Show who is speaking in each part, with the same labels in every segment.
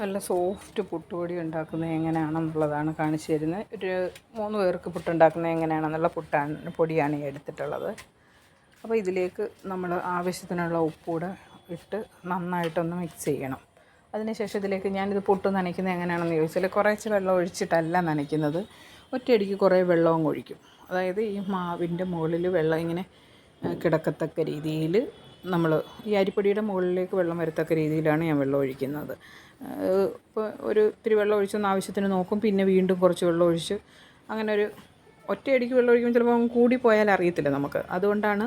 Speaker 1: നല്ല സോഫ്റ്റ് പുട്ടുപൊടി ഉണ്ടാക്കുന്നത് എങ്ങനെയാണെന്നുള്ളതാണ് കാണിച്ചു തരുന്നത്. ഒരു മൂന്ന് പേർക്ക് പുട്ടുണ്ടാക്കുന്നത് എങ്ങനെയാണെന്നുള്ള പുട്ടാണ് പൊടിയാണ് എടുത്തിട്ടുള്ളത്. അപ്പോൾ ഇതിലേക്ക് നമ്മൾ ആവശ്യത്തിനുള്ള ഉപ്പൂടെ ഇട്ട് നന്നായിട്ടൊന്ന് മിക്സ് ചെയ്യണം. അതിനുശേഷം ഇതിലേക്ക് ഞാനിത് പുട്ട് നനയ്ക്കുന്നത് എങ്ങനെയാണെന്ന് ചോദിച്ചാൽ കുറേശ്ശെ വെള്ളം ഒഴിച്ചിട്ടല്ല നനയ്ക്കുന്നത്. ഒറ്റയടിക്ക് കുറേ വെള്ളവും ഒഴിക്കും. അതായത് ഈ മാവിന്റെ മുകളിൽ വെള്ളം ഇങ്ങനെ കിടക്കത്തക്ക രീതിയിൽ നമ്മൾ ഈ അരിപ്പൊടിയുടെ മുകളിലേക്ക് വെള്ളം വരത്തക്ക രീതിയിലാണ് ഞാൻ വെള്ളം ഒഴിക്കുന്നത്. ഇപ്പോൾ ഒരു ഇത്തിരി വെള്ളം ഒഴിച്ചൊന്ന് ആവശ്യത്തിന് നോക്കും പിന്നെ വീണ്ടും കുറച്ച് വെള്ളം ഒഴിച്ച് അങ്ങനെ ഒരു ഒറ്റയടിക്ക് വെള്ളം ഒഴിക്കുമ്പോൾ ചിലപ്പോൾ കൂടിപ്പോയാൽ അറിയത്തില്ല നമുക്ക്. അതുകൊണ്ടാണ്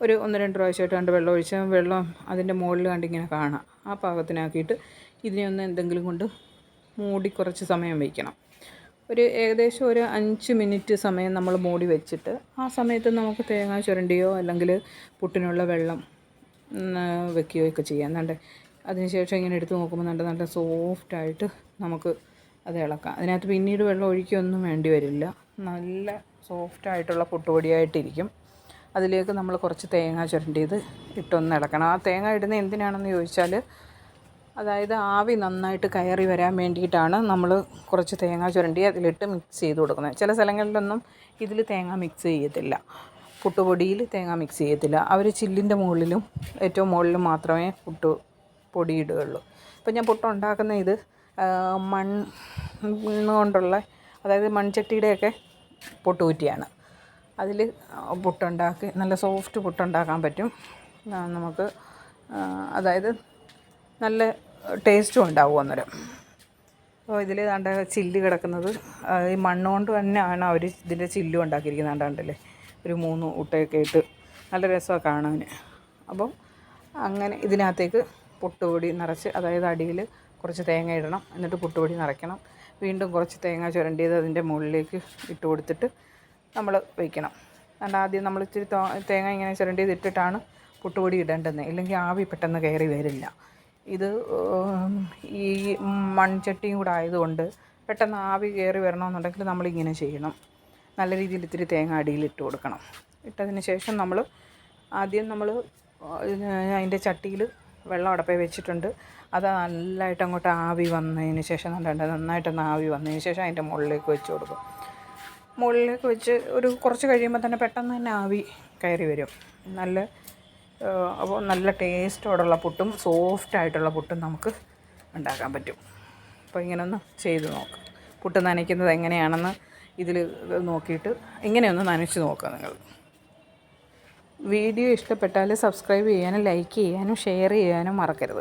Speaker 1: ഒരു ഒന്ന് രണ്ട് പ്രാവശ്യമായിട്ട് കണ്ട് വെള്ളം ഒഴിച്ച് വെള്ളം അതിന്റെ മുകളിൽ കണ്ടിങ്ങനെ കാണാം. ആ പാകത്തിനാക്കിയിട്ട് ഇതിനെ ഒന്ന് എന്തെങ്കിലും കൊണ്ട് മൂടി കുറച്ച് സമയം വയ്ക്കണം ഒരു ഏകദേശം ഒരു അഞ്ച് മിനിറ്റ് സമയം നമ്മൾ മൂടി വെച്ചിട്ട് ആ സമയത്ത് നമുക്ക് തേങ്ങ ചുരണ്ടിയോ അല്ലെങ്കിൽ പുട്ടിനുള്ള വെള്ളം വെക്കുകയോ ഒക്കെ ചെയ്യാം. എന്നാണ്ട് അതിനുശേഷം ഇങ്ങനെ എടുത്ത് നോക്കുമ്പോൾ നല്ല നല്ല സോഫ്റ്റായിട്ട് നമുക്ക് അത് ഇളക്കാം. അതിനകത്ത് പിന്നീട് വെള്ളം ഒഴിക്കുകയൊന്നും വേണ്ടി വരില്ല. നല്ല സോഫ്റ്റായിട്ടുള്ള പുട്ടുപൊടിയായിട്ടിരിക്കും. അതിലേക്ക് നമ്മൾ കുറച്ച് തേങ്ങ ചുരണ്ടിയത് ഇട്ടൊന്ന് ഇളക്കണം. ആ തേങ്ങ ഇടുന്നത് എന്തിനാണെന്ന് ചോദിച്ചാൽ അതായത് ആവി നന്നായിട്ട് കയറി വരാൻ വേണ്ടിയിട്ടാണ് നമ്മൾ കുറച്ച് തേങ്ങ ചുരണ്ടി അതിലിട്ട് മിക്സ് ചെയ്ത് കൊടുക്കുന്നത്. ചില സ്ഥലങ്ങളിലൊന്നും ഇതിൽ തേങ്ങ മിക്സ് ചെയ്യത്തില്ല. പുട്ടുപൊടിയിൽ തേങ്ങ മിക്സ് ചെയ്യത്തില്ല. അവർ ചില്ലിന്റെ മുകളിലും ഏറ്റവും മുകളിലും മാത്രമേ പുട്ട് പൊടി ഇടുകയുള്ളൂ. ഇപ്പം ഞാൻ പുട്ടുണ്ടാക്കുന്ന ഇത് മണ്ണ് കൊണ്ടുള്ള അതായത് മൺചട്ടിയുടെയൊക്കെ പുട്ടുകുറ്റിയാണ്. അതിൽ പുട്ടുണ്ടാക്കി നല്ല സോഫ്റ്റ് പുട്ടുണ്ടാക്കാൻ പറ്റും. നമുക്ക് അതായത് നല്ല ടേസ്റ്റും ഉണ്ടാവും അന്നേരം. അപ്പോൾ ഇതിൽ ദാണ്ട ചില്ല് കിടക്കുന്നത് ഈ മണ്ണുകൊണ്ട് തന്നെയാണ് അവർ ഇതിന്റെ ചില്ലും ഉണ്ടാക്കിയിരിക്കുന്നത് കണ്ടല്ലേ? ഒരു മൂന്ന് ഊട്ടയൊക്കെ ഇട്ട് നല്ല രസമാണ് കാണാൻ അപ്പോൾ അങ്ങനെ ഇതിനകത്തേക്ക് പുട്ടുപൊടി നിറച്ച് അതായത് അടിയിൽ കുറച്ച് തേങ്ങ ഇടണം. എന്നിട്ട് പുട്ടുപൊടി നിറയ്ക്കണം. വീണ്ടും കുറച്ച് തേങ്ങ ചുരണ്ടിയത് അതിന്റെ മുകളിലേക്ക് ഇട്ട് കൊടുത്തിട്ട് നമ്മൾ വയ്ക്കണം. അതുകൊണ്ട് ആദ്യം നമ്മൾ ഇച്ചിരി തേങ്ങ ഇങ്ങനെ ചുരണ്ടിയത് ഇട്ടിട്ടാണ് പുട്ടുപൊടി ഇടേണ്ടത്. ഇല്ലെങ്കിൽ ആവി പെട്ടെന്ന് കയറി വരില്ല. ഇത് ഈ മൺചട്ടിയും കൂടെ ആയതുകൊണ്ട് പെട്ടെന്ന് ആവി കയറി വരണമെന്നുണ്ടെങ്കിൽ നമ്മളിങ്ങനെ ചെയ്യണം. നല്ല രീതിയിൽ ഇത്തിരി തേങ്ങ അടിയിൽ ഇട്ട് കൊടുക്കണം. ഇട്ടതിന് ശേഷം നമ്മൾ ആദ്യം നമ്മൾ അതിന്റെ ചട്ടിയിൽ വെള്ളം അടപ്പേ വെച്ചിട്ടുണ്ട്. അത് നല്ലതായിട്ട് അങ്ങോട്ട് ആവി വന്നതിന് ശേഷം നല്ല നന്നായിട്ടൊന്ന് ആവി വന്നതിന് ശേഷം അതിന്റെ മുകളിലേക്ക് വെച്ച് കൊടുക്കും. മുകളിലേക്ക് വെച്ച് ഒരു കുറച്ച് കഴിയുമ്പോൾ തന്നെ പെട്ടെന്ന് തന്നെ ആവി കയറി വരും. നല്ല അപ്പോൾ നല്ല ടേസ്റ്റോടുള്ള പുട്ടും സോഫ്റ്റ് ആയിട്ടുള്ള പുട്ടും നമുക്ക് ഉണ്ടാക്കാൻ പറ്റും. അപ്പോൾ ഇങ്ങനെ ഒന്ന് ചെയ്ത് നോക്കാം. പുട്ട് നനയ്ക്കുന്നത് എങ്ങനെയാണെന്ന് ഇതിൽ നോക്കിയിട്ട് ഇങ്ങനെയൊന്ന് നനച്ച് നോക്കുക നിങ്ങൾ. വീഡിയോ ഇഷ്ടപ്പെട്ടാൽ സബ്സ്ക്രൈബ് ചെയ്യാനും ലൈക്ക് ചെയ്യാനും ഷെയർ ചെയ്യാനും മറക്കരുത്.